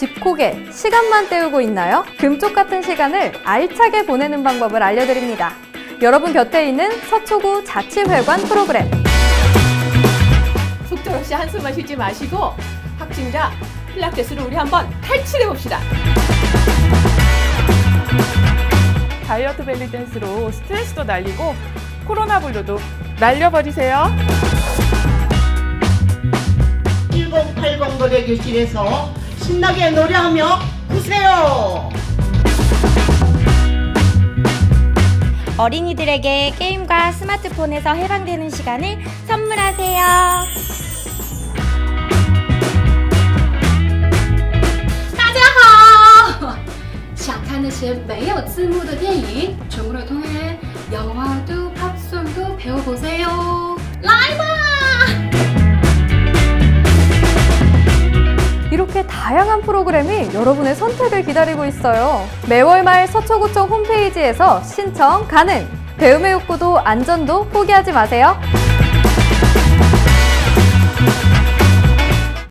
집콕에 시간만 때우고 있나요? 금쪽 같은 시간을 알차게 보내는 방법을 알려드립니다. 여러분 곁에 있는 서초구 자치회관 프로그램. 속절없이 한숨만 쉬지 마시고 확진자 필라테스를 우리 한번 탈출해 봅시다. 다이어트 벨리 댄스로 스트레스도 날리고 코로나 블루도 날려버리세요. 1080 노래교실에서 신나게 노래하며 우세요. 어린이들에게 게임과 스마트폰에서 해방되는 시간을 선물하세요. 大家好！想看那些没有字幕的电影，全国的同学영화도 팝송도 배워보세요. 이렇게 다양한 프로그램이 여러분의 선택을 기다리고 있어요. 매월 말 서초구청 홈페이지에서 신청 가능! 배움의 욕구도 안전도 포기하지 마세요.